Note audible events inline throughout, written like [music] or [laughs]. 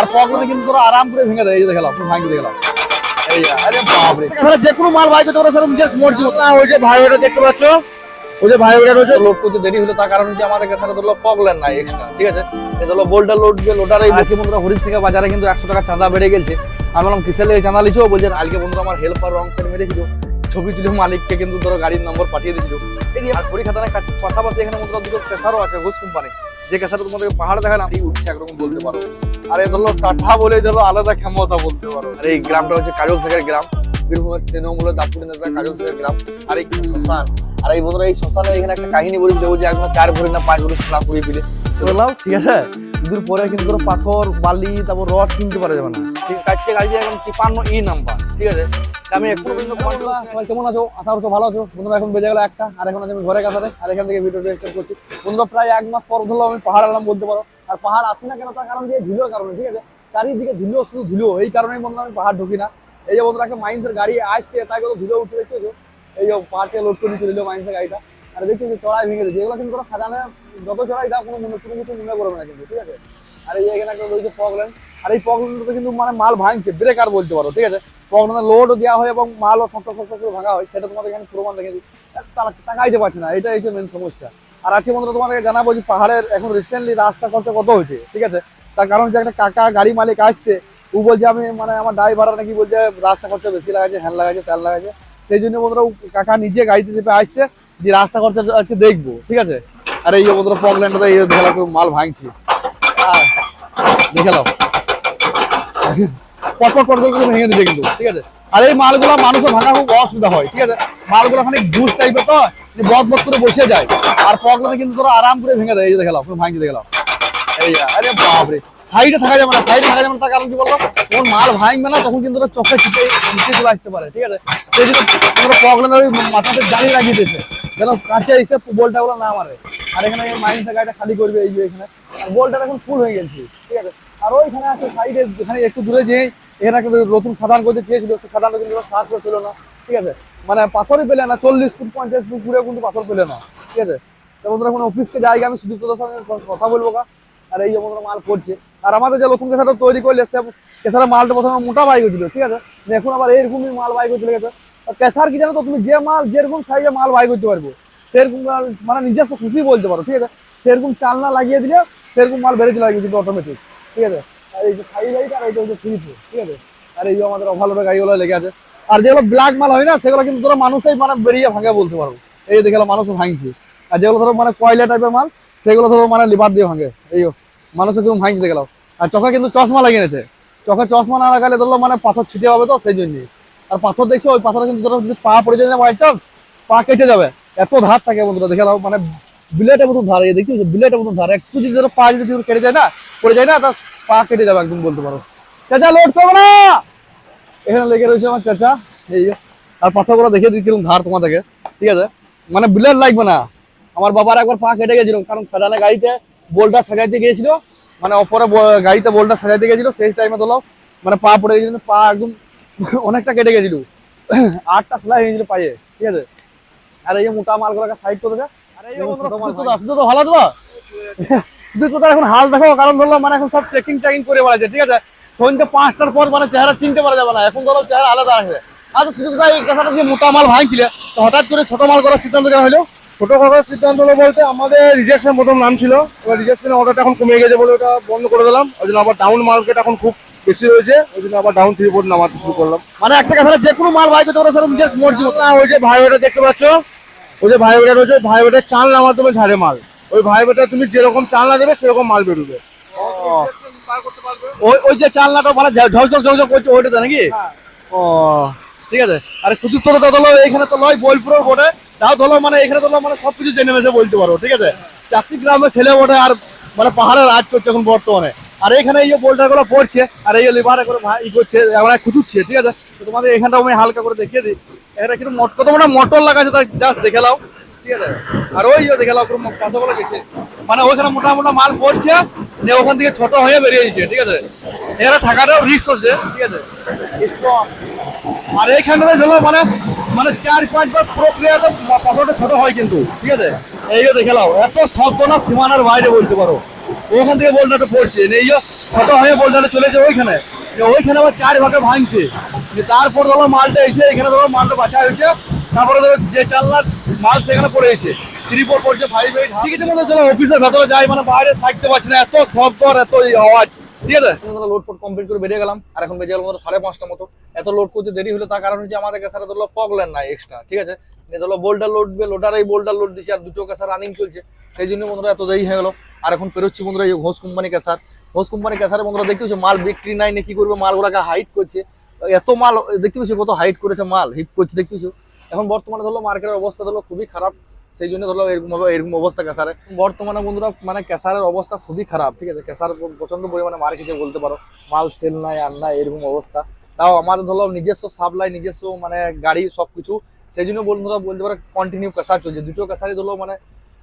আর কিন্তু তোরা আরাম করে ভেঙে দেয়, এই যে যে কোনো মাল ভাই সেটা না, ওই যে ভাই ওটা দেখতে পাচ্ছ? ওই যে ভাই ওটা রয়েছে করতে দেরি হলো তার আমাদের কাছে ধরলো নাই এক্সট্রা ঠিক আছে? এই ধরলো বোল্ডার লোড দিয়ে লোডার এই বন্ধুরা, হরিণ থেকে বাজারে কিন্তু একশো টাকা চাঁদা বেড়ে গেছে। আমি বললাম, কিসের লেগে চাঁদা লিছো বলছে, আজকে বন্ধুরা আমার হেল্পার রং সাইড মেরেছিল। ছবি ছিল মালিককে কিন্তু ধরো গাড়ির নম্বর পাঠিয়ে দিয়েছিল। এই আর কাছে পাশাপাশি এখানে বন্ধুরা দুটো প্রেসারও আছে ঘুষ কোম্পানি যে কেসারটা তোমাদেরকে পাহাড় দেখালাম, এই উঠছে একরকম বলতে পারো। আর এই ধরলো কাঠা বলে ধরো আলাদা ক্ষমতা বলতে পারো। আর এই গ্রামটা হচ্ছে কাজল শেখের গ্রাম। বীরভূমের তৃণমূলের দাপুরি নেতা কাজল শেখের গ্রাম। আর এই শ্মশান। আর এই বন্ধুরা এই শ্মশানে এখানে একটা কাহিনী বলি যে একদম চার ভরি না পাঁচ ভরি সোনা কুড়িয়ে ফেলে বললাম ঠিক আছে? দুদিন পরে কিন্তু পাথর বালি তারপর রড কিনতে পারা যাবে না। ঠিক চারটে গাড়ি এখন তিপান্ন ই নাম্বার ঠিক আছে? আমি এখনও পর্যন্ত সবাই কেমন আছো? আশা করছ ভালো আছো। বন্ধুরা এখন বেজে গেল একটা আর এখন আছে আমি ঘরে কাছাতে আর এখান থেকে ভিডিওটা স্টার্ট করছি। বন্ধুরা প্রায় এক মাস পর ধরলো আমি পাহাড় এলাম বলতে পারো। আর পাহাড় আসি না কেন তার কারণ দিয়ে ধুলোর কারণে ঠিক আছে? চারিদিকে ধুলো শুধু ধুলো এই কারণেই বন্ধুরা আমি পাহাড় ঢুকি না। এই যে বন্ধুরা একটা মাইন্সের গাড়ি আসছে তাই কত ধুলো উঠছে দেখছ এই যে পাহাড়কে লোড করে চলে মাইন্সের গাড়িটা। আর দেখছি যে চড়াই ভেঙে গেছে এগুলো কিন্তু খাদানে যত চড়াই দাও কোনো মনে কোনো কিছু মনে করবে না কিন্তু, ঠিক আছে? আর এই এখানে একটা রয়েছে প্রবলেম আর এই প্রবলেমটাতে কিন্তু মানে মাল ভাঙছে ব্রেকার বলতে পারো, ঠিক আছে? প্রবলেমে লোডও দেওয়া হয় এবং মালও ঠক ঠক করে ভাঙা হয়, সেটা তোমাদের এখানে প্রমাণ দেখেছি তারা টাকাইতে পারছে না, এটাই হচ্ছে মেন সমস্যা। আর আজকে বন্ধুরা তোমাদেরকে জানাব যে পাহাড়ের এখন রিসেন্টলি রাস্তা খরচা কত হয়েছে, ঠিক আছে? তার কারণ হচ্ছে একটা কাকা গাড়ি মালিক আসছে, ও বলছে আমি মানে আমার ড্রাইভার নাকি বলছে রাস্তা খরচা বেশি লাগাচ্ছে হ্যান্ড লাগাচ্ছে তেল লাগাচ্ছে সেই জন্য বন্ধুরা কাকা নিজে গাড়িতে চেপে আসছে যে রাস্তা খরচা আজকে দেখব, ঠিক আছে? আর এই বন্ধুরা প্রবলেমটা এই কেউ মাল ভাঙছি। দেখে নাও। পটপট করে ভেঙে দিচ্ছে কিন্তু, ঠিক আছে? আর এই মালগুলো মানুষের ভাঙা খুব অসুবিধা হয়, ঠিক আছে? মালগুলো খানিক জুস টাইপের তো বদ বদ করে বসে যায়। আর প্রবলেমে কিন্তু তোরা আরাম করে ভেঙে দেয়, এই দেখলাম পুরো ভাঙি আরে বাপরে সাইডে থাকা যাবে না সাইডে থাকা যাবে না, তার কারণ কি বলব যখন মাল ভাঙবে না, তখন কিন্তু ওরা চোখে নিচে চলে আসতে পারে, ঠিক আছে? সেই জন্য তোমরা মাথাতে জানিয়ে লাগিয়ে দিয়েছে, যেন কাঁচা এসে বলটা না মারে। আর এখানে মাইন্সের গাড়িটা খালি করবে, এই যে এখানে। আর বলটা এখন ফুল হয়ে গেছে, ঠিক আছে? আর ওইখানে আছে সাইডে এখানে একটু দূরে যে এখানে একটা নতুন খাদান করতে চেয়েছিল সেই খাদানটা কিন্তু সাহায্য ছিল না, ঠিক আছে? মানে পাথরই পেলে না, চল্লিশ ফুট, পঞ্চাশ ফুট ঘুরে কিন্তু পাথর পেলে না, ঠিক আছে? তো বন্ধুরা এখন অফিসকে জায়গা আমি সুদীপ্তদের সঙ্গে কথা বলব কা আর এই যে বন্ধুরা মাল করছে আর আমাদের যে নতুন কেসাটা তৈরি করলে, সে কেসারা মালটা প্রথমে মোটা বাইক হয়েছিল ঠিক আছে? এখন আবার এরকমই মাল বাইক হয়ে আর কেসার কি জানো তো, তুমি যে মাল, যেরকম সাইজে মাল বাইক করতে পারব। সেরকম মানে নিজস্ব খুশি বলতে পারো, ঠিক আছে? সেরকম চাল না লাগিয়ে দিলে সেরকম মাল বেড়ে চলে কিন্তু অটোমেটিক ঠিক আছে? আর এই যে ফাইভ লাইট আর এইটা হচ্ছে থ্রি ফোর ঠিক আছে? আর এই যে আমাদের অভালোটা গাড়িগুলো লেগে আছে। আর যেগুলো ব্ল্যাক মাল হয় না, সেগুলো কিন্তু ধরো মানুষই মানে বেরিয়ে ভাঙে বলতে পারব এই যে দেখলাম মানুষ ভাঙছে। আর যেগুলো ধরো মানে কয়লা টাইপের মাল, সেগুলো ধরো মানে লিভার দিয়ে ভাঙে। এই মানুষের কিন্তু ভাঙতে গেলাম আর চোখে কিন্তু চশমা লাগিয়ে নিয়েছে চোখে চশমা না লাগালে ধরলো মানে পাথর ছিটে হবে তো, সেই জন্যই আর পাথর দেখছ, ওই পাথরে কিন্তু ধরো যদি পা পড়ে যায় বাই চান্স পা কেটে যাবে। এত ধার থাকে বন্ধুরা, দেখে মানে বিলেটের মতন ধার, এই দেখি বিলেটের মতন ধার। একটু যদি ধরো পা যদি কেটে যায় না, পড়ে যায় না, তা পা কেটে যাবে একদম বলতে পারো। চাচা লোড করব না! এখানে লেগে রয়েছে আমার চাচা, এই। আর পাথরগুলো দেখে দিই ধার তোমাদেরকে, ঠিক আছে? মানে বিলেট লাগবে না। আমার বাবার একবার পা কেটে গেছিল, কারণ খাদানে গাড়িতে বোল্টটা সাজাইতে গিয়েছিল মানে অপরে গাড়িতে বোল্টটা সাজাইতে গেছিল সেই টাইমে তোলো মানে পা পড়ে গেছিল, পা একদম [laughs] অনেকটা কেটে গেছিল। [clears throat] আটটা সেলাই হয়ে গেছিল পায়ে, ঠিক আছে? আর এই যে মোটা মালগুলোকে সাইড করে দেবে আর এই বন্ধুরা, শুধু তো- ভালো তো শুধু তো এখন হাল দেখো কারণ ধরলো মানে এখন সব চেকিং টেকিং করে বেড়াচ্ছে ঠিক আছে? সন্ধ্যে পাঁচটার পর মানে চেহারা চিনতে পারা যাবে না এখন ধরো চেহারা আলাদা আছে। আর শুধু তো এই কথাটা যে মোটা মাল ভাঙছিল তো হঠাৎ করে ছোট মাল করার সিদ্ধান্ত কেন হলো? ছোট করার সিদ্ধান্ত হলো বলতে আমাদের রিজেকশন প্রথম নাম ছিল। এবার রিজেকশনের অর্ডারটা এখন কমে গেছে বলে ওটা বন্ধ করে দিলাম। ওই জন্য আবার ডাউন মার্কেট এখন খুব বেশি হয়েছে ওই জন্য আবার ডাউন থ্রি বোর্ড নামাতে শুরু করলাম। মানে একটা কথা যে কোনো মাল ভাই করতে পারো নিজের মর্জি না ওই যে ভাই ওটা দেখতে পাচ্ছ ওই যে ভাই ওটা রয়েছে ভাই ওটার চালনার মাধ্যমে ঝাড়ে মাল। ওই ভাই ওটা তুমি যেরকম চালনা দেবে সেরকম মাল বেরোবে। ওই ওই যে চালনাটা মানে ঝকঝক ঝকঝক করছে ওইটাতে নাকি? ও ঠিক আছে। আরে শুধু তো এইখানে তো লয় বোলপুর বটে। তাও ধরো মানে এখানে ধরো মানে সবকিছু জেনে মেসে বলতে পারো ঠিক আছে? চাষি গ্রামের ছেলে বটে আর মানে পাহাড়ে রাজ করছে এখন বর্তমানে। আর এখানে এই যে বোল্টারগুলো পড়ছে, আর এই লিভারে করে ই করছে, আমরা ঠিক আছে? তো তোমাদের এখানটা আমি হালকা করে দেখিয়ে দিই। এখানে কিন্তু মট কত মানে মোটর লাগাচ্ছে আছে, তা জাস্ট দেখে নাও, ঠিক আছে? আর ওই দেখে নাও, পুরো কতগুলো গেছে। মানে ওইখানে মোটা মোটা মাল পড়ছে যে ওখান থেকে ছোট হয়ে বেরিয়ে যাচ্ছে ঠিক আছে? এখানে থাকাটাও রিস্ক হচ্ছে, ঠিক আছে। আর এইখানে ধরো মানে মানে চার পাঁচবার প্রক্রিয়াতে পাথরটা ছোট হয় কিন্তু, ঠিক আছে? এই দেখে নাও, এত শব্দ না, সীমানার বাইরে বলতে পারো। ওখান থেকে বোল্ডারটা পড়ছে। এই যে ছোট হয়ে বোল্ডারটা চলেছে ওইখানে। যে ওইখানে আবার চার ভাগে ভাঙছে। তারপর ধরো মালটা এসে এখানে ধরো মালটা বাঁচা হয়েছে। তারপরে ধরো যে চাল্লার মাল সেখানে পড়ে এসে থ্রি ফোর পড়ছে ফাইভ এইট ঠিক আছে মনে চলো অফিসের ভেতরে যাই মানে বাইরে থাকতে পারছি না এত শব্দ এত আওয়াজ। ঠিক আছে? লোড ফোড কমপ্লিট করে বেরিয়ে গেলাম। আর এখন বেজে গেল ধরো সাড়ে পাঁচটা মতো। এত লোড করতে দেরি হলো তার কারণ হচ্ছে আমাদের কাছে ধরো পগলেন নাই এক্সট্রা ঠিক আছে? ধরো বোল্ডার লোড দিয়ে লোডার এই বোল্ডার লোড দিচ্ছে আর দুটো ক্যাসার রানিং চলছে। সেই জন্য বন্ধুরা এত দেরি হয়ে গেলো। আর এখন পেরোচ্ছি বন্ধুরা এই ঘোষ কোম্পানি ক্যাসার ঘোষ কোম্পানি ক্যাসারে বন্ধুরা দেখতে পাচ্ছি, মাল বিক্রি নাই না কি করবে মালগুলোকে হাইট করছে। এত মাল, দেখতে পাচ্ছি কত হাইট করেছে মাল হিট করছে, দেখতে পাচ্ছি? এখন বর্তমানে ধরো মার্কেটের অবস্থা ধরো খুবই খারাপ, সেই জন্য ধরো এরকম ভাবে এরকম অবস্থা ক্যাসারে বর্তমানে বন্ধুরা মানে ক্যাসারের অবস্থা খুবই খারাপ, ঠিক আছে? ক্যাসার প্রচণ্ড পরিমাণে মার্কেটে বলতে পারো, মাল সেল নাই, আর নাই, এরকম অবস্থা। তাও আমাদের ধরো নিজস্ব সাপ্লাই নিজস্ব মানে গাড়ি সব কিছু সেই জন্য বন্ধুরা বলতে পারো কন্টিনিউ ক্যাসার চলছে। দুটো ক্যাসারই ধরো মানে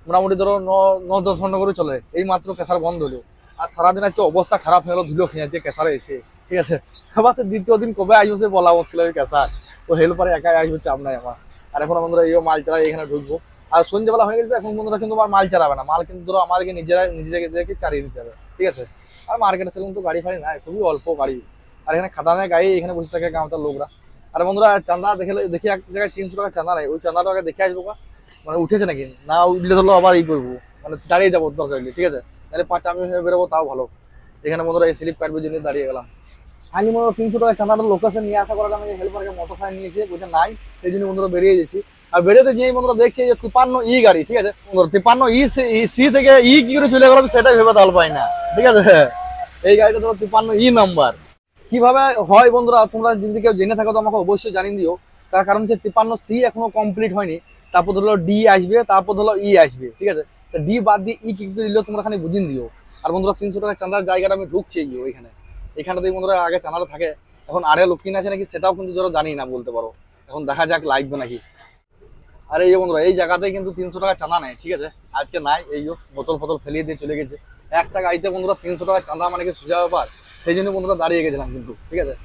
মোটামুটি ধরো ন ন, দশ ঘণ্টা করে চলে। এই মাত্র ক্যাসার বন্ধ হলো। আর সারাদিন আজকে অবস্থা খারাপ হয়ে গেলো, ধুলো খেয়েছে ক্যাসারে এসে। ঠিক আছে? আবার সে দ্বিতীয় দিন কবে আসব সে বলা মুশকিল ওই ক্যাসার ও হেল্পারে একাই আসবে, চাপ নাই আমার। আর এখন বন্ধুরা এই মাল চালাই এখানে ঢুকবো। আর সন্ধ্যেবেলা হয়ে গেছে, এখন বন্ধুরা কিন্তু আর মাল চালাবে না। মাল কিন্তু ধরো আমাদেরকে নিজেরা নিজেদেরকে চালিয়ে দিতে হবে। ঠিক আছে? আর মার্কেটে সেরকম তো গাড়ি ফাড়ি নাই, খুবই অল্প গাড়ি। আর এখানে খাদানের গাড়ি এখানে বসে থাকে গাঁওতার লোকরা। আর বন্ধুরা, চাঁদা দেখে দেখি এক জায়গায় তিনশো টাকা চাঁদা নাই, ওই চাঁদাটা আগে দেখে আসব মানে উঠেছে নাকি? না উঠলে ধরো আবার ই করব। মানে দাঁড়িয়ে যাব দরকার ঠিক আছে? তাহলে পাঁচ আমি হয়ে বেরোবো, তাও ভালো। এখানে বন্ধুরা এই স্লিপ কাটবে জন্য দাঁড়িয়ে গেলাম। আমি মনে হয় তিনশো টাকা চাঁদাটা লোকেশন নিয়ে আসা করার আমি হেল্পারকে মোটর সাইকেল নিয়েছি, বলছে নাই, সেই জন্য বন্ধুরা বেরিয়ে গেছি। আর বেরোতে গিয়ে বন্ধুরা দেখছি যে তিপান্ন ই গাড়ি, ঠিক আছে? তিপান্ন ই সি থেকে ই কি করে চলে গেলাম সেটাই ভেবে তাল পাই না, ঠিক আছে? এই গাড়িটা ধরো তিপান্ন ই নাম্বার কীভাবে হয় বন্ধুরা, তোমরা যদি কেউ জেনে থাকো তো আমাকে অবশ্যই জানিয়ে দিও। তার কারণ হচ্ছে তিপান্ন সি এখনও কমপ্লিট হয়নি। তারপর ধরো ডি আসবে, তারপর ধরো ই আসবে, ঠিক আছে? তা ডি বাদ দিয়ে ই কি করে দিলেও তোমরা খালি বুঝিয়ে দিও। আর বন্ধুরা, তিনশো টাকা চাঁদার জায়গাটা আমি ঢুকছি গিয়ে ওইখানে। এখানে বন্ধুরা আগে চাঁদাটা থাকে, এখন আরে লোক কিনে আছে নাকি সেটাও কিন্তু ধরো জানি না বলতে পারো। এখন দেখা যাক লাগবে নাকি। আরে এই বন্ধুরা, এই জায়গাতেই কিন্তু তিনশো টাকা চাঁদা নেয়, ঠিক আছে? আজকে নাই, এই বোতল ফতল ফেলিয়ে দিয়ে চলে গেছে। একটা গাড়িতে বন্ধুরা, তিনশো টাকা চাঁদা মানে কি সোজা ব্যাপার? সেই জন্য বন্ধুরা দাঁড়িয়ে গেছিলাম কিন্তু, ঠিক আছে?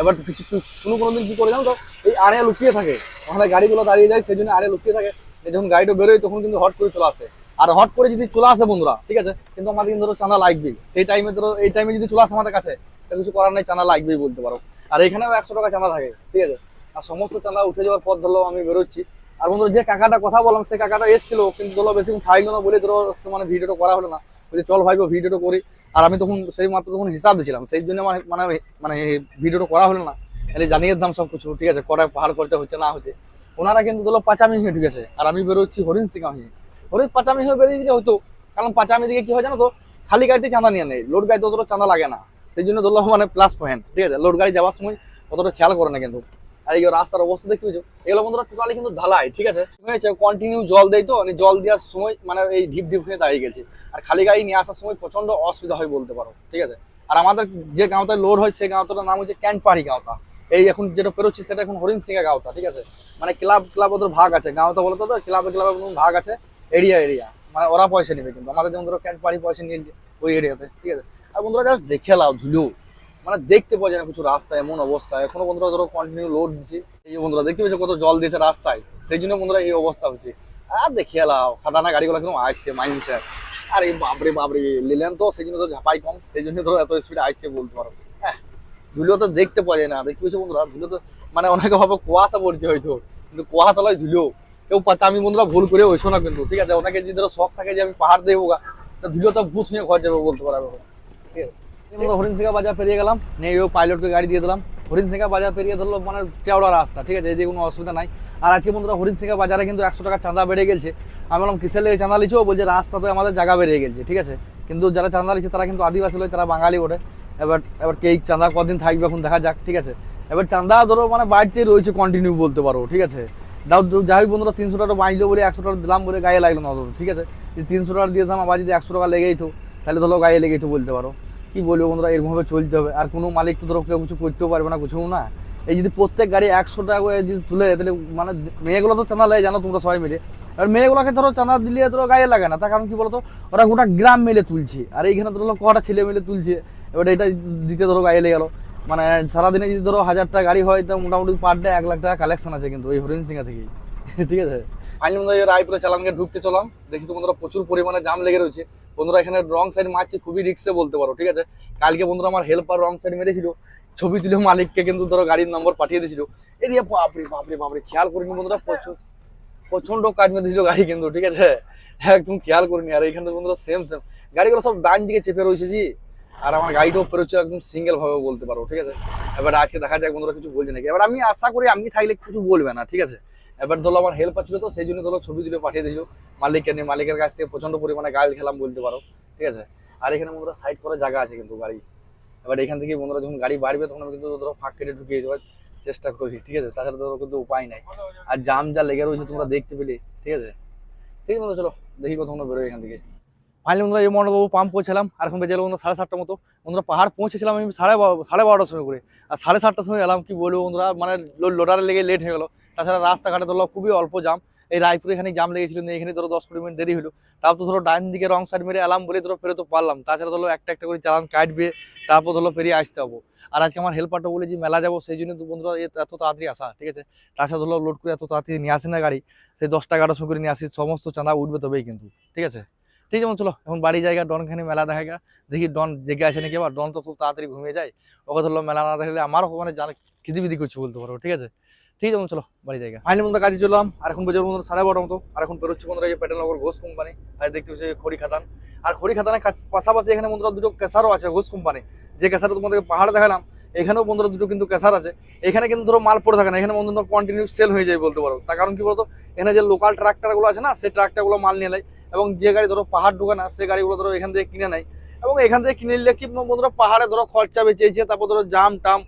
এবার কিছু কোনো কোনো দিন কি করে জানো তো, এই আড়ে লুকিয়ে থাকে। ওখানে গাড়িগুলো দাঁড়িয়ে যায়, সেই জন্য আড়ে লুকিয়ে থাকে। যখন গাড়িটা বেরোয়, তখন কিন্তু হট করে চলে আসে। আর হট করে যদি চলে আসে বন্ধুরা, ঠিক আছে? কিন্তু আমাদের কিন্তু ধরো চাঁদা লাগবেই। সেই টাইমে ধরো, এই টাইমে যদি চলে আসে আমাদের কাছে তা কিছু করার নাই, চাঁদা লাগবেই বলতে পারো। আর এখানেও একশো টাকা চাঁদা থাকে, ঠিক আছে? আর সমস্ত চাঁদা উঠে যাওয়ার পর ধরো আমি বেরোচ্ছি। আর বন্ধু যে কাকাটা কথা বললাম সেই কাকাটা এসেছিল, কিন্তু ধরো বেশি থাকল না বলে ধরো মানে ভিডিওটা করা হলো না। বলছি, চল ভাই ভিডিওটা করি। আর আমি তখন সেই মাত্র তখন হিসাব দিয়েছিলাম, সেই জন্য আমার মানে মানে ভিডিওটা করা হলো না। এলে জানিয়ে দিলাম সব কিছু, ঠিক আছে কটা পাহাড় খরচা হচ্ছে, না হচ্ছে। ওনারা কিন্তু ধরো পাঁচামি হয়ে ঢুকেছে, আর আমি বেরোচ্ছি হরিণ সিংহা হয়ে হরিণ পাঁচামি হয়ে বেরিয়ে হতো, কারণ পাঁচামি দিকে কি হয় জানো তো, খালি গাড়িতে চাঁদা নিয়ে নেই লোড গাড়িতে অতটা চাঁদা লাগে না। সেই জন্য ধরলো মানে প্লাস পয়েন্ট ঠিক আছে, লোড গাড়ি যাওয়ার সময় অতটা খেয়াল করে না কিন্তু। আর এই রাস্তার অবস্থা দেখতে পেয়েছ, এগুলো বন্ধুরা টোটালি কিন্তু ঢালাই, ঠিক আছে? হয়েছে কন্টিনিউ জল দেয় তো মানে জল দেওয়ার সময় মানে এই ঢিপ ঢিপ হয়ে দাঁড়িয়ে গেছে। আর খালি গাড়ি নিয়ে আসার সময় প্রচণ্ড অসুবিধা হয় বলতে পারো, ঠিক আছে? আর আমাদের যে গাঁওটায় লোড হয়, সেই গাঁওটার নাম হচ্ছে ক্যানপাড়ি গাঁওটা। এই এখন যেটা পেরোচ্ছি, সেটা এখন হরিণ সিংহা গাঁওটা, ঠিক আছে? মানে ক্লাব ক্লাব ওদের ভাগ আছে, গাঁওটা বলতো তো, ক্লাবে ক্লাবে ভাগ আছে এরিয়া এরিয়া মানে ওরা পয়সা নেবে কিন্তু, আমাদের যেমন ধরো ক্যানপাড়ি পয়সা নিয়ে ওই এরিয়াতে ঠিক আছে? আর বন্ধুরা জাস্ট দেখে লাও ধুলো। মানে দেখতে পাওয়া যায় না কিছু রাস্তা এমন অবস্থা। এখনও বন্ধুরা ধরো কন্টিনিউ লোড দিচ্ছে এই বন্ধুরা দেখতে পেয়েছ কত জল দিয়েছে রাস্তায়? সেই জন্য বন্ধুরা এই অবস্থা হচ্ছে। আর দেখিয়ে লাও খাদানা গাড়িগুলো কীরকম আসছে মাইন্ডসে আর এই বাবরে বাবরে নিলেন তো, সেই জন্য তো ঝাপাই কম। সেই জন্য ধরো এত স্পিডে আসছে বলতে পারো। হ্যাঁ ধুলো তো দেখতে পাওয়া যায় না। দেখতে পেয়েছ বন্ধুরা? ধুলো তো মানে অনেকে ভাবে কুয়াশা পড়ছে হয়তো। কিন্তু কুয়াশা লয় ধুলো। কেউ পাচ্ছে, আমি বন্ধুরা ভুল করে ওইসো না কিন্তু, ঠিক আছে? অনেকে যদি ধরো শখ থাকে যে আমি পাহাড় দেবো গা, তো ধুলো তো ভূত হয়ে ঘর যাবে বলতে পারব ঠিক আছে? আমরা হরিণ বাজার পেরিয়ে গেলাম, নিয়ে ও পাইলটকে গাড়ি দিয়ে দিলাম। হরিণ সিংহা বাজার পেরিয়ে ধরলো মানে চওড়া রাস্তা, ঠিক আছে? এদিকে কোনো অসুবিধা নাই। আর আজকে বন্ধুরা হরিণ সিংহা বাজারে কিন্তু একশো টাকা চাঁদা বেড়ে গেছে। আমি বললাম, কিসের লেগে চাঁদা লিছো বলছে, রাস্তাতে আমাদের জায়গা বেড়ে গেছে, ঠিক আছে? কিন্তু যারা চাঁদা লিছে তারা কিন্তু আদিবাসী লোক, তারা বাঙালি ওঠে এবার এবার কে চাঁদা কদিন থাকবে এখন দেখা যাক, ঠিক আছে? এবার চাঁদা ধরো মানে বাড়িতে রয়েছে কন্টিনিউ বলতে পারো, ঠিক আছে? দাও যাই হোক বন্ধুরা, তিনশো টাকা বাঁচলো বলে, একশো টাকা দিলাম বলে গায়ে লাগল না ঠিক আছে? তিনশো টাকা দিয়ে দিলাম আবার যদি একশো টাকা লেগেই তো, তাহলে ধরো গায়ে লেগেই তো বলতে পারো। কি বলব বন্ধুরা, এরকমভাবে চলতে হবে। আর কোনো মালিক তো ধরো কেউ কিছু করতেও পারবে না কিছু না। এই যদি প্রত্যেক গাড়ি একশো টাকা করে যদি তুলে তাহলে মানে মেয়েগুলো তো চাঁদা লাগে জানো তোমরা সবাই মিলে। আর মেয়েগুলোকে ধরো চাঁদা দিলে ধরো গায়ে লাগে না, তার কারণ কি বলতো, ওরা গোটা গ্রাম মিলে তুলছে। আর এইখানে ধরো কটা ছেলে মিলে তুলছে, এবার এটা দিতে ধরো গায়ে লেগে গেলো। মানে সারাদিনে যদি ধরো হাজারটা গাড়ি হয়, তো মোটামুটি পার ডে এক লাখ টাকা কালেকশন আছে কিন্তু, ওই হরিণ সিংহা থেকেই। [laughs] ঠিক আছে? বন্ধুরা, এই রায়পুরে চালানকে ঢুকতে চলাম। দেখছি তো বন্ধুরা প্রচুর পরিমাণে জাম লেগে রয়েছে। বন্ধুরা এখানে রং সাইড মারছি খুবই রিক্সে বলতে পারো ঠিক আছে? কালকে বন্ধুরা আমার হেল্পার রং সাইড মেরেছিল ছবি তুলে মালিককে কিন্তু ধরো গাড়ির নম্বর পাঠিয়ে দিয়েছিল। এরিয়া বাপরে বাপরে বাপরে খেয়াল করিনি বন্ধুরা প্রচুর প্রচণ্ড কাজ মেরেছিল গাড়ি কিন্তু ঠিক আছে? একদম খেয়াল করিনি আর এখানে বন্ধুরা সেম সেম গাড়িগুলো সব ডান দিকে চেপে রয়েছে জি। আর আমার গাড়িটাও পেরোচ্ছে একদম সিঙ্গেল ভাবে বলতে পারো ঠিক আছে? এবার আজকে দেখা যাক বন্ধুরা কিছু বলছে নাকি। এবার আমি আশা করি আমি থাকলে কিছু বলবে না ঠিক আছে? এবার ধরো আমার হেল্প ছিল তো, সেই জন্য ধরো ছবি তুলে পাঠিয়ে দিয়েছিল মালিককে নিয়ে, মালিকের কাছ থেকে প্রচণ্ড পরিমাণে গাড়ি খেলাম বলতে পারো, ঠিক আছে? আর এখানে বন্ধুরা সাইড করার জায়গা আছে কিন্তু গাড়ি। এবার এখান থেকে বন্ধুরা যখন গাড়ি বাড়বে, তখন আমি কিন্তু ধরো ফাঁক কেটে ঢুকিয়ে যাওয়ার চেষ্টা করি, ঠিক আছে? তাছাড়া ধরো কিন্তু উপায় নাই। আর জাম যা লেগে রয়েছে তোমরা দেখতে পেলে, ঠিক আছে? ঠিক আছে চলো, দেখি কতক্ষণ বেরোয় এখান থেকে। ফাইনালি বন্ধুরা, এই মন্ডলবাবু পাম্প পৌঁছালাম আর এখন বেজে গেলো বন্ধুরা সাড়ে সাতটার মতো। বন্ধুরা পাহাড় পৌঁছেছিলাম আমি সাড়ে সাড়ে বারোটার সময় করে। আর সাড়ে সাতটার সময় এলাম, কি বলব বন্ধুরা মানে লোডারে লেগে লেট হয়ে গেলো। তাছাড়া রাস্তাঘাটে ধরো খুবই অল্প জাম এই রায়পুর এখানে জাম লেগেছিল এখানে ধরো দশ কুড়ি মিনিট দেরি হলো। তারপর তো ধরো ডান দিকে রং সাইড মেরে এলাম বলে ধরো পেরোতে পারলাম। তাছাড়া ধরো একটা একটা করে চালান কাটবে, তারপর ধরো পেরিয়ে আসতে হব। আর আজকে আমার হেল্পারটা বলে যে, মেলা যাব, সেই জন্য বন্ধুরা এত তাড়াতাড়ি আসা, ঠিক আছে? তাছাড়া ধরো লোড করে এত তাড়াতাড়ি নিয়ে আসে না গাড়ি, সেই দশটা এগারোটার সময় করে নিয়ে আসি, সমস্ত চাঁদা উঠবে তবেই কিন্তু, ঠিক আছে? ঠিক আছে চলো, এখন বাড়ি জায়গা, ডনখানে মেলা দেখা গা দেখি ডন জেগে আছে নাকি, আবার ডন তো খুব তাড়াতাড়ি ঘুমিয়ে যায়। ওকে ধরলো মেলা না দেখলে আমারও মানে জানে খিদিবিদি করছে বলতে পারো, ঠিক আছে? ঠিক আছে চলো, বাড়ি জায়গা ফাইনালি বন্ধুরা কাজে চললাম, আর এখন বেজে বন্ধুরা সাড়ে বারোটার মতো। আর এখন বেরোচ্ছে বন্ধুরা এই পেটেলনগর ঘোষ কোম্পানি আর দেখতে পাচ্ছি খড়ি খাতান আর খড়ি খাদানের কাছ- পাশাপাশি এখানে বন্ধুরা দুটো কেসারও আছে ঘোষ কোম্পানি যে কেসারও তোমাদেরকে পাহাড় দেখালাম, এখানেও বন্ধুরা দুটো কিন্তু কেসার আছে। এখানে কিন্তু ধরো মাল পড়ে থাকে না, এখানে বন্ধুরা কন্টিনিউ সেল হয়ে যায় বলতে পারো। তার কারণ কি বলতো, এখানে যে লোকাল ট্রাক্টরগুলো আছে না, সেই ট্রাক্টরগুলো মাল নিয়ে নেয়, এবং যে গাড়ি ধরো পাহাড় ঢুকে না সেই গাড়িগুলো ধরো এখান থেকে কিনে নেয়। এবং এখান থেকে কিনে নিলে কি বন্ধুরা পাহাড়ে ধরো খরচা বেঁচেছে তারপর ধরো জাম টাম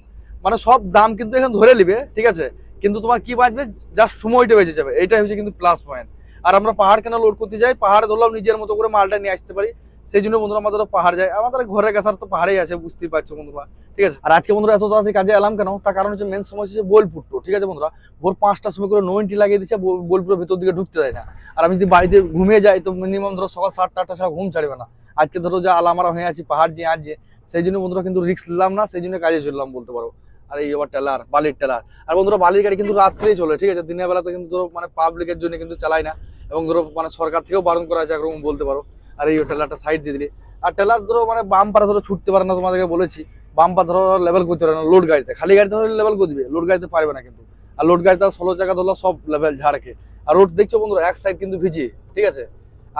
মানে সব দাম কিন্তু এখানে ধরে নিবে, ঠিক আছে? কিন্তু তোমার কি বাঁচবে জাস্ট সময়টা বেঁচে যাবে। এটাই হচ্ছে কিন্তু প্লাস পয়েন্ট আর আমরা পাহাড় কেন লোড করতে যাই? পাহাড়ে ধরলাম নিজের মতো করে মালটা নিয়ে আসতে পারি। সেই জন্য বন্ধুরা আমাদের পাহাড় যায়। আমাদের ঘরের কাছার তো পাহাড়েই আছে, বুঝতেই পারছ বন্ধুরা। ঠিক আছে? আর আজকে বন্ধুরা এত তাড়াতাড়ি কাজে এলাম কেন? তার কারণ হচ্ছে মেন সমস্যা হচ্ছে বোলপুর তো ঠিক আছে বন্ধুরা? ভোর পাঁচটার সময় করে নোয়েন্টি লাগিয়ে দিচ্ছে বোলপুরের ভিতর দিকে ঢুকতে দেয় না। আর আমি যদি বাড়িতে ঘুমিয়ে যাই, তো মিনিমাম ধরো সকাল সাতটা, আটটা ঘুম ছাড়বে না। আজকে ধরো যা আলামারা হয়ে আছি, পাহাড় যে আজ যে, সেই জন্য বন্ধুরা কিন্তু রিস্ক নিলাম না, সেই জন্য কাজে চললাম বলতে পারো। আর এই আবার টেলার, বালির টেলার। আর বন্ধুরা, বালির গাড়ি কিন্তু রাত্রেই চলে, ঠিক আছে? দিনের বেলাতে কিন্তু ধরো মানে পাবলিকের জন্য কিন্তু চালায় না। এবং ধরো মানে সরকার থেকেও বারণ করা আছে একরকম বলতে পারো। আর এই টেলারটা সাইড দিয়ে দিলে। আর টেলার ধরো মানে বাম পারে ধরো ছুটতে পারে না, তোমাদেরকে বলেছি। বাম পা ধরো লেভেল করতে পারে না লোড গাড়িতে। খালি গাড়িতে ধরো লেভেল করে দিবে লোড গাড়িতে পারবে না কিন্তু। আর লোড গাড়িতে ষোলো জায়গা ধরলো, সব লেভেল ঝাড়কে আর রোড দেখছ বন্ধুরা, এক সাইড কিন্তু ভিজে ঠিক আছে?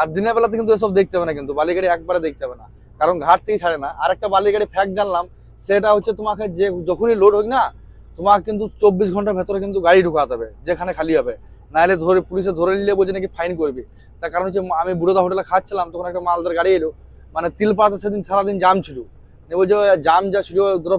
আর দিনের বেলাতে কিন্তু এসব দেখতে হবে না কিন্তু বালি গাড়ি একবারে দেখতে হবে না। কারণ ঘাট থেকে ছাড়ে না। আর একটা বালি গাড়ি ফ্যাক জানলাম সেটা হচ্ছে তোমাকে যে যখনই লোড হোক না, তোমাকে কিন্তু চব্বিশ ঘণ্টার ভেতরে কিন্তু গাড়ি ঢুকাতে হবে, যেখানে খালি হবে। নাহলে ধরে, পুলিশে ধরে নিলে বলছে নাকি ফাইন করবে। তার কারণ হচ্ছে আমি বুড়োদা হোটেলে খাচ্ছিলাম, তখন একটা মালদার গাড়ি এলো মানে তিলপাতে সেদিন সারাদিন জাম ছিল। বলছে জাম যা ছিল, ধরো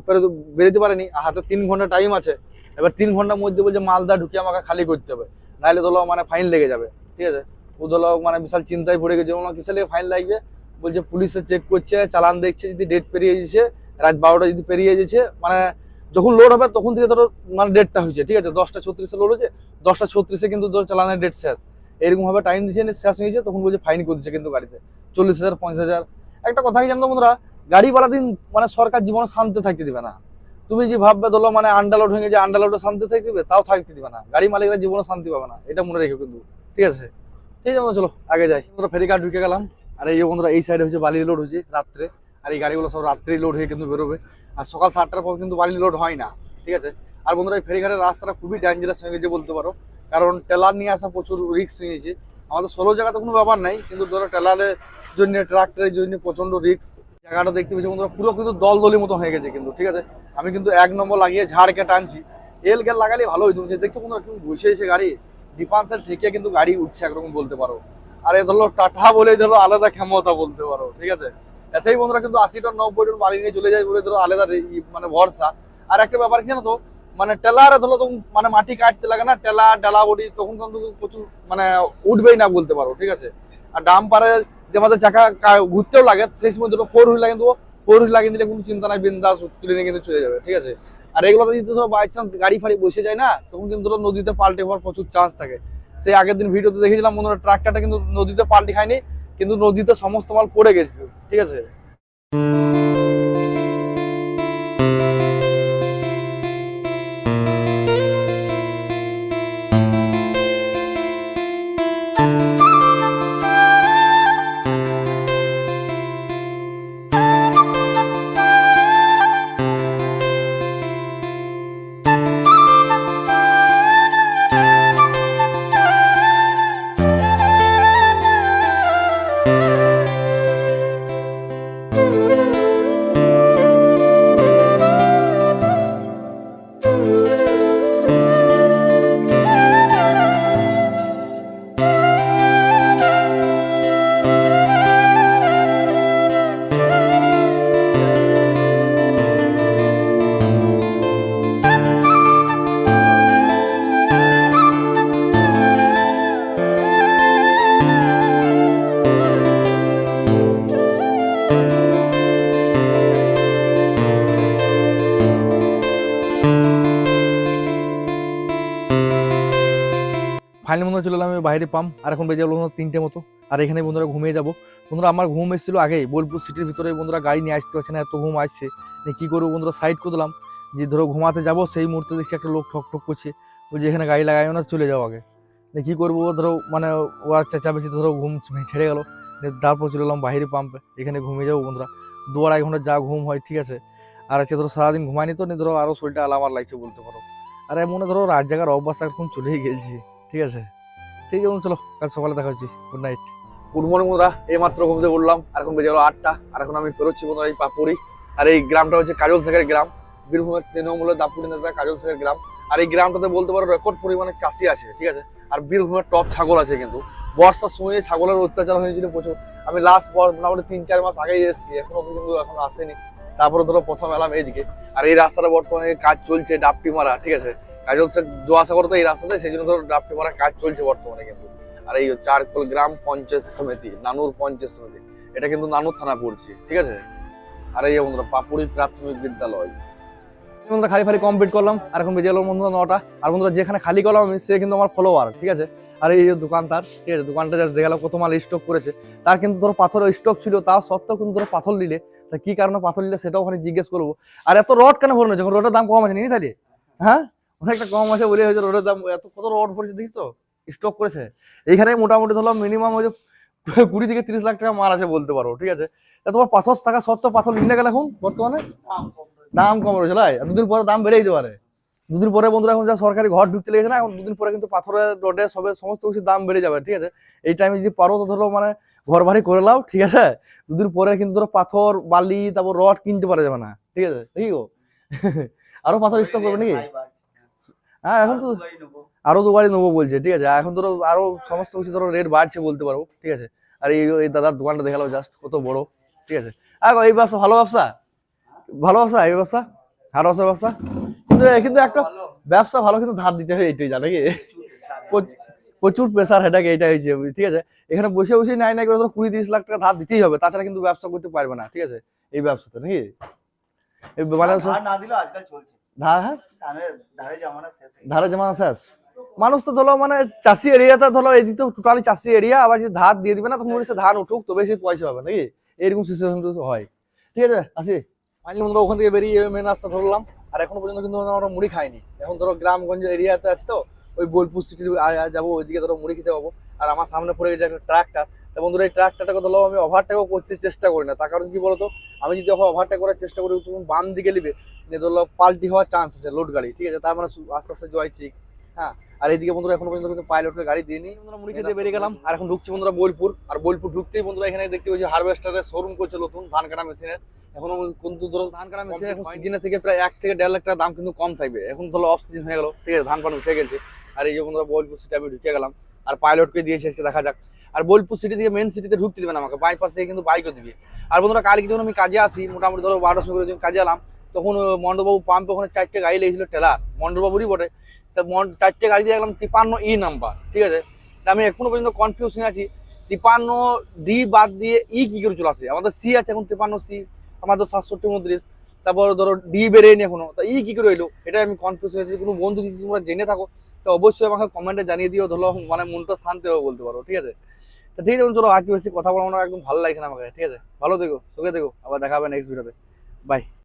বেরোতে পারেনি হাতে তিন ঘণ্টা টাইম আছে। এবার তিন ঘণ্টার মধ্যে বলছে মালদা ঢুকিয়ে আমাকে খালি করতে হবে। নাহলে ধরো মানে ফাইন লেগে যাবে, ঠিক আছে? ও ধরো মানে বিশাল চিন্তায় পড়ে গেছে ওনার কিসে লেগে ফাইন লাগবে? বলছে, পুলিশে চেক করছে, চালান দেখছে, যদি ডেট পেরিয়ে যাচ্ছে রাত বারোটা যদি পেরিয়ে যাচ্ছে মানে যখন লোড হবে তখন থেকে ধরো মানে ডেটটা হয়েছে, ঠিক আছে? দশটা ছত্রিশে লোড হয়েছে, দশটা ছত্রিশে কিন্তু ধরো চালানের ডেট শেষ। এরকম ভাবে টাইম দিচ্ছে শেষ হয়েছে তখন বলছে ফাইন করে দিচ্ছে কিন্তু গাড়িতে। চল্লিশ হাজার, পঞ্চাশ হাজার। একটা কথা কি জানতো বন্ধুরা, গাড়ি বালা দিন মানে সরকার জীবনে শান্তি থাকতে দিবে না। তুমি যে ভাববে ধরো মানে আন্ডারলোড হয়ে গেছে আন্ডারলোডে শান্তি থাকতে দিবে, তাও থাকতে দিবে না। গাড়ি মালিকরা জীবনে শান্তি পাবে না, এটা মনে রেখো কিন্তু, ঠিক আছে? ঠিক আছে চলো, আগে যাই। ফেরি কার ঢুকে গেলাম। আর এই বন্ধুরা, এই সাইডে হচ্ছে বালি লোড হয়েছে, রাত্রে। আর এই গাড়িগুলো সব রাত্রেই লোড হয়ে কিন্তু বেরোবে। আর সকাল সাতটার পর কিন্তু বালি লোড হয় না, ঠিক আছে? আর বন্ধুরা, এই ফেরিঘাটের রাস্তাটা খুবই ডেঞ্জারাস হয়ে গেছে বলতে পারো। কারণ টেলার নিয়ে আসা প্রচুর রিস্ক নিয়েছে। আমাদের ষোলো জায়গাতে কোনো ব্যাপার নাই, কিন্তু ধরো টেলারের জন্য ট্রাক্টরের জন্য প্রচণ্ড রিস্ক জায়গাটা দেখতে পেয়েছি বন্ধুরা, পুরো কিন্তু দল দলি মতো হয়ে গেছে কিন্তু, ঠিক আছে? আমি কিন্তু এক নম্বর লাগিয়ে ঝাড়কে টানছি এল গেল লাগালে ভালো হইতো দেখছ বন্ধুরা কিন্তু বসে গাড়ি? ডিফান্সের থেকে কিন্তু গাড়ি উঠছে, একরকম বলতে পারো। আর এ ধরো টাটা বলে ধরো আলাদা ক্ষমতা বলতে পারো, ঠিক আছে? এতেই বন্ধুরা কিন্তু আশি টন নব্বই টন বাড়ি নিয়ে চলে যায় বলে ধরো আলাদা মানে ভরসা। আর একটা ব্যাপার কি তো? মানে টেলারে ধরো তখন মানে মাটি কাটতে লাগে না, টেলা ডালা বডি তখন কিন্তু প্রচুর মানে উঠবেই না বলতে পারো, ঠিক আছে? আর ডাম পারে যে আমাদের চাকা ঘুরতেও লাগে, সেই সময় ধরো ফোর হুইল লাগিয়ে দেবো ফোর হুইল লাগিয়ে দিলে কোনো চিন্তা নাই, বিন্দাস তুলে নিয়ে কিন্তু চলে যাবে, ঠিক আছে? আর এগুলো যদি ধরো বাই চান্স গাড়ি ফাড়ি বসে যায় না, তখন কিন্তু ধরো নদীতে পাল্টে হওয়ার প্রচুর চান্স থাকে। সেই আগের দিন ভিডিওতে দেখেছিলাম বন্ধুরা, ট্রাক্টরটা কিন্তু নদীতে পাল্টে খায়নি কিন্তু নদীতে সমস্ত মাল পড়ে গেছিল ঠিক আছে? বন্ধুরা চলে এলাম আমি বাইরে পাম আর এখন বেজে বন্ধুরা তিনটে মতো। আর এখানে বন্ধুরা ঘুমিয়ে যাব। বন্ধুরা আমার ঘুম এসেছিল আগেই বোলপুর সিটির ভিতরে বন্ধুরা গাড়ি নিয়ে আসতে পারছে না, এত ঘুম আসছে। কী করব বন্ধুরা সাইড করে দিলাম। যে ধরো ঘুমাতে যাব, সেই মুহূর্তে দেখছি একটা লোক ঠক ঠক করছে। ওই যে এখানে গাড়ি লাগাই না চলে যাও আগে। কী করব ধরো মানে ও আর ধরো ঘুম [laughs] ছেড়ে গেলো। তারপর চলে এলাম বাইরে পাম্পে, এখানে ঘুমিয়ে যাব বন্ধুরা। দু আড়াই ঘণ্টা যা ঘুম হয়, ঠিক আছে। আর হচ্ছে ধরো সারাদিন ঘুমায়নি তো, নিয়ে ধরো আরও শরীরটা আলামার লাগছে বলতে পারো। আর মনে ধরো রাত জায়গার অভ্যাস এখন চলেই গেছি, ঠিক আছে। ঠিক আছে চলো, কাল সকালে দেখা হচ্ছে। গুড নাইট গুড মর্নিং বন্ধুরা, এই মাত্র ঘুম থেকে উঠলাম আর এখন বেজে গেলো আটটা, আর এখন আমি বেরোচ্ছি বন্ধুরা এই পাপুরি। আর এই গ্রামটা হচ্ছে কাজল শেখের গ্রাম, বীরভূমের তৃণমূলের দাপুরি নেতা কাজল শেখের গ্রাম। আর এই গ্রামটাতে বলতে পারো রেকর্ড পরিমাণে চাষি আছে, ঠিক আছে? আর বীরভূমের টপ ছাগল আছে কিন্তু। বর্ষার সময় ছাগলের অত্যাচার হয়েছিল প্রচুর। আমি লাস্ট পর মোটামুটি তিন চার মাস আগেই এসেছি, এখনও কিন্তু এখন আসেনি। তারপরে ধরো প্রথম এলাম এইদিকে। আর এই রাস্তাটা বর্তমানে কাজ চলছে, ডাপটি মারা, ঠিক আছে? কাজল শেখ জোয়াশা করতো এই রাস্তাতে, সেই জন্য ধরো ডাপটি মারা কাজ চলছে বর্তমানে কিন্তু। আর এই চারকোল গ্রাম পঞ্চায়েত সমিতি, নানুর পঞ্চায়েত সমিতি, এটা কিন্তু নানুর থানা পড়ছে, ঠিক আছে? আর এই বন্ধুরা পাপুড়ি প্রাথমিক বিদ্যালয়। বন্ধুরা, খালি খালি কমপ্লিট করলাম, আর এখন বেজে গেলো বন্ধুরা নটা। আর বন্ধুরা, যেখানে খালি করলাম আমি সে কিন্তু আমার ফলোয়ার ঠিক আছে? আর এই যে দোকানদার ঠিক আছে? দোকানটা জাস্ট দেখাল, কত মাল স্টক করেছে। তার কিন্তু ধরো পাথরের স্টক ছিল, তাও সত্ত্বেও কিন্তু ধরো পাথর নিলে, তা কি কারণে পাথর নিলে সেটাও ওখানে জিজ্ঞেস করব। আর এত রড কেন ভরলো যখন রোডের দাম কম আছে নিয়ে তাহলে হ্যাঁ? অনেকটা কম আছে বলে হয়েছে রোডের দাম। এত কত রড পড়েছে দেখিস তো? স্টক করেছে। এইখানে মোটামুটি ধরো মিনিমাম হচ্ছে [laughs] কুড়ি থেকে তিরিশ লাখ টাকা মাল আছে বলতে পারো, ঠিক আছে? তোমার পাথর থাকা সত্ত্বেও পাথর নিলে গেল এখন বর্তমানে? দাম কম রয়েছে লাই দুদিন পরে দাম বেড়ে যেতে পারে। দুদিন পরে বন্ধুরা, এখন যা সরকারি ঘর ঢুকতে লেগেছে না, এখন দুদিন পরে কিন্তু পাথরের রোডে সবে সমস্ত কিছু দাম বেড়ে যাবে, ঠিক আছে? এই টাইমে যদি পারো তো ধরো মানে ঘর বাড়ি করে নাও ঠিক আছে? দুদিন পরে কিন্তু ধরো পাথর, বালি, তারপর রড কিনতে পারা যাবে না, ঠিক আছে? দেখি গো। [laughs] আরও পাথর স্টক করবে নাকি? হ্যাঁ এখন তো আরও দু বাড়ি নেব বলছে ঠিক আছে? এখন ধরো আরও সমস্ত কিছু ধরো রেট বাড়ছে বলতে পারব ঠিক আছে? আর এই দাদার দোকানটা দেখাল জাস্ট কত বড় ঠিক আছে? আর এই ব্যবসা ভালো ব্যবসা? ভালো ব্যবসা এই ব্যবসা? হাট ব্যবসা ব্যবসা? কিন্তু কিন্তু একটা ব্যবসা ভালো কিন্তু ধার দিতে হয় এইটাই জানো কি? প্রচ- প্রচুর প্রেসার এটাকে এটা হয়েছে ঠিক আছে? এখানে বসে বসে নাই নাই করে ধরো কুড়ি তিরিশ লাখ টাকা ধার দিতেই হবে তাছাড়া কিন্তু ব্যবসা করতে পারবে না ঠিক আছে? এই ব্যবসাতে নাকি? এই মানে না দিলেও আজকাল চলছে। ধার হ্যাঁ? জামানা শেষ শেষ। মানুষ তো ধরো মানে চাষি এরিয়াতে ধরো এদিকে তো টোটালি চাষি এরিয়া আবার যদি ধার দিয়ে দিবে না তখন বলেছে ধান উঠুক তবে সে পয়সা হবে নাকি? এরকম সিচুয়েশন তো হয়। ঠিক আছে আসি? ফাইনালি বন্ধুরা ওখান থেকে বেরিয়ে মেন রাস্তা ধরলাম। আর এখনও পর্যন্ত কিন্তু আমরা মুড়ি খাইনি। এখন ধরো গ্রামগঞ্জের এরিয়াতে আছে তো ওই বোলপুর সিটির যাব ওইদিকে ধরো মুড়ি খেতে পাবো। আর আমার সামনে পড়ে গেছে একটা ট্রাকটার। তা বন্ধুরা এই ট্রাকটাকে ধরো আমি ওভারটেকও করতে চেষ্টা করি না। তার কারণ কি বলতো? আমি যদি ওভারটেক করার চেষ্টা করি তখন বাম দিকে নিবে নিয়ে ধরো পাল্টি হওয়ার চান্স আছে লোড গাড়ি ঠিক আছে? তার মানে আস্তে আস্তে জয় ঠিক হ্যাঁ? আর এইদিকে বন্ধুরা এখন পর্যন্ত কিন্তু পাইলটকে গাড়ি দিয়ে নিই বন্ধুরা মুড়ি খেতে বেরিয়ে গেলাম। আর এখন ঢুকছি বন্ধুরা বোলপুর। আর বোলপুর ঢুকতেই বন্ধুরা এখানে দেখতে পাচ্ছি হারভেস্টারের শোরুম করছে নতুন ধান কাটা মেশিনের এখন কিন্তু ধরো ধান কাটা মেশিন এখন সিজনের থেকে প্রায় এক থেকে দেড় লাখ টাকা দাম কিন্তু কম থাকবে। এখন ধরো অফ সিজন হয়ে গেল ঠিক আছে? ধান পান উঠে গেছে। আর এই যে বন্ধুরা বোলপুর সিটি আমি ঢুকে গেলাম। আর পাইলটকে দিয়েছে সেটা দেখা যাক। আর বোলপুর সিটি থেকে মেন সিটিতে ঢুকতে দেবে না আমাকে বাইপাস থেকে কিন্তু বাইকও দিবে। আর বন্ধুরা কালকে যখন আমি কাজে আসি মোটামুটি ধরো বারোটার সময় করে যখন কাজে এলাম তখন আহ, মন্ডলবাবু পাম্পে ওখানে চারটে গাড়ি লেগেছিল টেলার মন্ডলবাবুরই বটে। তা চারটে গাড়ি দিয়ে গেলাম তিপান্ন ই নাম্বার ঠিক আছে? আমি এখনও পর্যন্ত কনফিউশন আছি তিপান্ন ডি বাদ দিয়ে ই কী করে চলে আসে? আমাদের সি আছে এখন তিপান্ন সি আমাদের সাতষট্টি উনত্রিশ তারপর ধরো ডি বেড়েনি এখনও তা ই কী করে এলো এটা আমি কনফিউজ হয়েছি কোনো বন্ধু যদি তোমরা জেনে থাকো তো অবশ্যই আমাকে কমেন্টে জানিয়ে দিও ধরো মানে মনটা শান্তি হবে বলতে পারো ঠিক আছে? তা ঠিক আছে চলো আজকে বেশি কথা না, একদম ভালো লাগছে না আমাকে, ঠিক আছে? ভালো দেখো তোকে দেখো আবার দেখাবে নেক্সট ভিডিওতে বাই